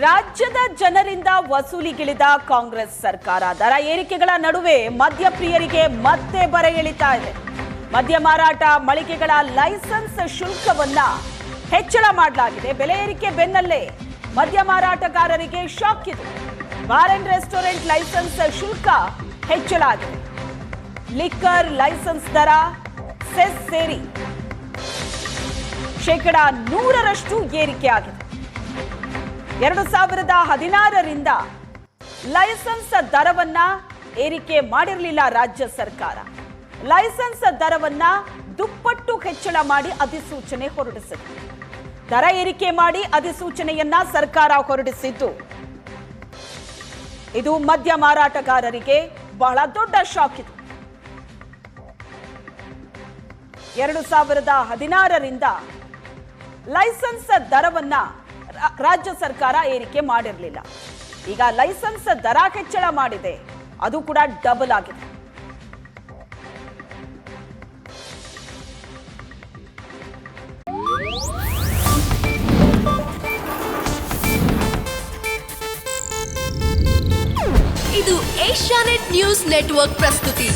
ರಾಜ್ಯದ ಜನರಿಂದ ವಸೂಲಿಗಿಳಿದ ಕಾಂಗ್ರೆಸ್ ಸರ್ಕಾರ. ದರ ಏರಿಕೆಗಳ ನಡುವೆ ಮದ್ಯಪ್ರಿಯರಿಗೆ ಮತ್ತೆ ಬರ ಎಳಿತಾ ಇದೆ. ಮದ್ಯ ಮಾರಾಟ, ಮಳಿಗೆಗಳ ಲೈಸೆನ್ಸ್ ಶುಲ್ಕವನ್ನ ಹೆಚ್ಚಳ ಮಾಡಲಾಗಿದೆ. ಬೆಲೆ ಏರಿಕೆ ಬೆನ್ನಲ್ಲೇ ಮದ್ಯ ಮಾರಾಟಗಾರರಿಗೆ ಶಾಕ್ ಇದೆ. ಬಾರ್ ಅಂಡ್ ರೆಸ್ಟೋರೆಂಟ್ ಲೈಸೆನ್ಸ್ ಶುಲ್ಕ ಹೆಚ್ಚಳ ಆಗಿದೆ. ಲಿಕ್ಕರ್ ಲೈಸೆನ್ಸ್ ದರ ಸೆಸ್ ಸೇರಿ ಶೇಕಡ ನೂರರಷ್ಟು ಏರಿಕೆ ಆಗಿದೆ. ಎರಡು ಸಾವಿರದ ಹದಿನಾರರಿಂದ ಲೈಸೆನ್ಸ್ ದರವನ್ನ ಏರಿಕೆ ಮಾಡಿರಲಿಲ್ಲ ರಾಜ್ಯ ಸರ್ಕಾರ. ಲೈಸೆನ್ಸ್ ದರವನ್ನ ದುಪ್ಪಟ್ಟು ಹೆಚ್ಚಳ ಮಾಡಿ ಅಧಿಸೂಚನೆ ಹೊರಡಿಸಿದೆ ದರ ಏರಿಕೆ ಮಾಡಿ ಅಧಿಸೂಚನೆಯನ್ನ ಸರ್ಕಾರ ಹೊರಡಿಸಿದ್ದು. ಇದು ಮದ್ಯ ಮಾರಾಟಗಾರರಿಗೆ ಬಹಳ ದೊಡ್ಡ ಶಾಕ್ ಇದು. ಎರಡು ಸಾವಿರದ ಹದಿನಾರರಿಂದ ಲೈಸೆನ್ಸ್ ದರವನ್ನ ರಾಜ್ಯ ಸರ್ಕಾರ ಏರಿಕೆ ಮಾಡಿರಲಿಲ್ಲ. ಈಗ ಲೈಸೆನ್ಸ್ ದರ ಹೆಚ್ಚಳ ಮಾಡಿದೆ. ಅದು ಕೂಡ ಡಬಲ್ ಆಗಿದೆ. ಇದು ಏಷ್ಯಾನೆಟ್ ನ್ಯೂಸ್ ನೆಟ್ವರ್ಕ್ ಪ್ರಸ್ತುತಿ.